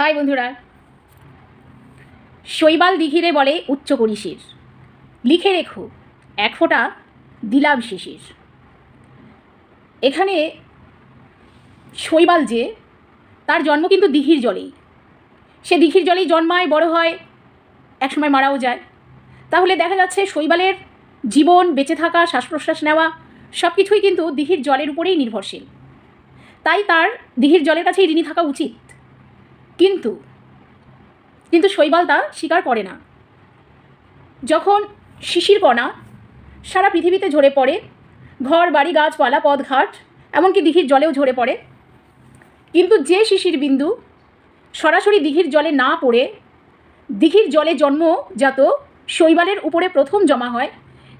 High বন্ধুরা। শৈবাল দিঘিরে বলে উচ্চ করিসির লিখে রেখো, এক ফোঁটা দিলাম শিশির। এখানে শৈবাল যে, তার জন্ম কিন্তু দিঘির জলেই। সে দিঘির জলেই জন্মায়, বড় হয়, একসময় মারাও যায়। তাহলে দেখা যাচ্ছে শৈবালের জীবন, বেঁচে থাকা শ্বাস প্রশ্বাস নেওয়া সব কিছুই কিন্তু দিঘির জলের উপরেই নির্ভরশীল। তাই তার দিঘির জলের কাছেই ঋণী থাকা উচিত। কিন্তু কিন্তু শৈবাল তা স্বীকার করে না। যখন শিশির কণা সারা পৃথিবীতে ঝরে পড়ে, ঘর, বাড়ি, গাছপালা, পথঘাট, এমনকি দিঘির জলেও ঝরে পড়ে, কিন্তু যে শিশির বিন্দু সরাসরি দিঘির জলে না পড়ে, দিঘির জলে জন্মজাত শৈবালের উপরে প্রথম জমা হয়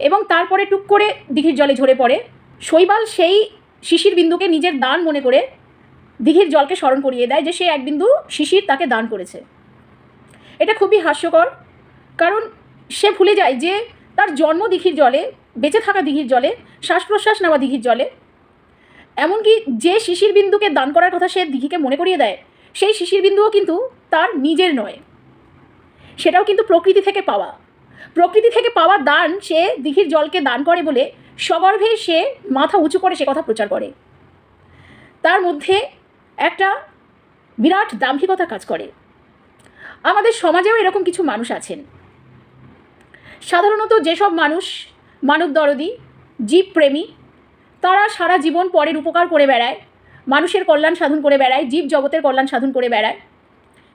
এবং তারপরে টুক করে দিঘির জলে ঝরে পড়ে, শৈবাল সেই শিশির বিন্দুকে নিজের দান মনে করে দিঘির জলকে স্মরণ করিয়ে দেয় যে সে এক বিন্দু শিশির তাকে দান করেছে। এটা খুবই হাস্যকর, কারণ সে ভুলে যায় যে তার জন্ম দিঘির জলে, বেঁচে থাকা দিঘির জলে শ্বাস প্রশ্বাস নেওয়া দিঘির জলে। এমনকি যে শিশির বিন্দুকে দান করার কথা সে দিঘিকে মনে করিয়ে দেয়, সেই শিশির বিন্দুও কিন্তু তার নিজের নয়। সেটাও কিন্তু প্রকৃতি থেকে পাওয়া। প্রকৃতি থেকে পাওয়া দান সে দিঘির জলকে দান করে বলে সগর্ভে সে মাথা উঁচু করে সে কথা প্রচার করে। তার মধ্যে একটা বিরাট দাম্ভিকতা কাজ করে। আমাদের সমাজেও এরকম কিছু মানুষ আছেন। সাধারণত যেসব মানুষ মানব দরদি জীবপ্রেমী তারা সারা জীবন পরের উপকার করে বেড়ায়, মানুষের কল্যাণ সাধন করে বেড়ায়, জীব জগতের কল্যাণ সাধন করে বেড়ায়,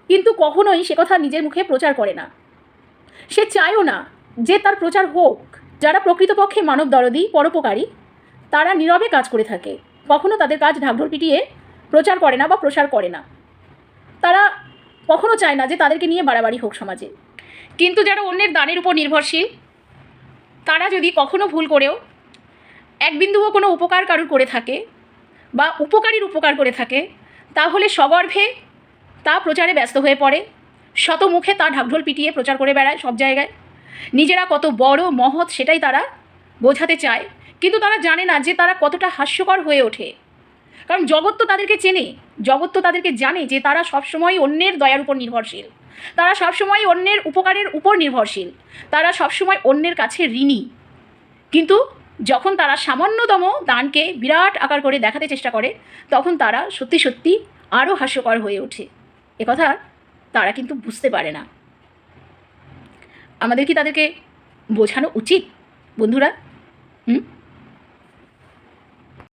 কিন্তু কখনোই সে কথা নিজের মুখে প্রচার করে না। সে চায়ও না যে তার প্রচার হোক। যারা প্রকৃতপক্ষে মানব দরদি, পরোপকারী, তারা নীরবে কাজ করে থাকে। কখনো তাদের কাজ ঢাকঢোল পিটিয়ে প্রচার করে না বা প্রসার করে না। তারা কখনো চায় না যে তাদেরকে নিয়ে বাড়াবাড়ি হোক সমাজে। কিন্তু যারা অন্যের দানের উপর নির্ভরশীল, তারা যদি কখনো ভুল করেও এক বিন্দুও কোনো উপকার কারুর করে থাকে বা উপকারীর উপকার করে থাকে, তাহলে সগর্ভে তা প্রচারে ব্যস্ত হয়ে পড়ে। শত মুখে তা ঢাকঢোল পিটিয়ে প্রচার করে বেড়ায় সব জায়গায়। নিজেরা কত বড় মহৎ সেটাই তারা বোঝাতে চায়। কিন্তু তারা জানে না যে তারা কতটা হাস্যকর হয়ে ওঠে। কারণ জগৎ তো তাদেরকে চেনে, জগৎ তো তাদেরকে জানে যে তারা সবসময় অন্যের দয়ার উপর নির্ভরশীল। তারা সবসময় অন্যের উপকারের উপর নির্ভরশীল। তারা সবসময় অন্যের কাছে ঋণী। কিন্তু যখন তারা সামান্যতম দানকে বিরাট আকার করে দেখাতে চেষ্টা করে, তখন তারা সত্যি সত্যি আরও হাস্যকর হয়ে ওঠে। একথা তারা কিন্তু বুঝতে পারে না। আমাদের কি তাদেরকে বোঝানো উচিত, বন্ধুরা? হুম?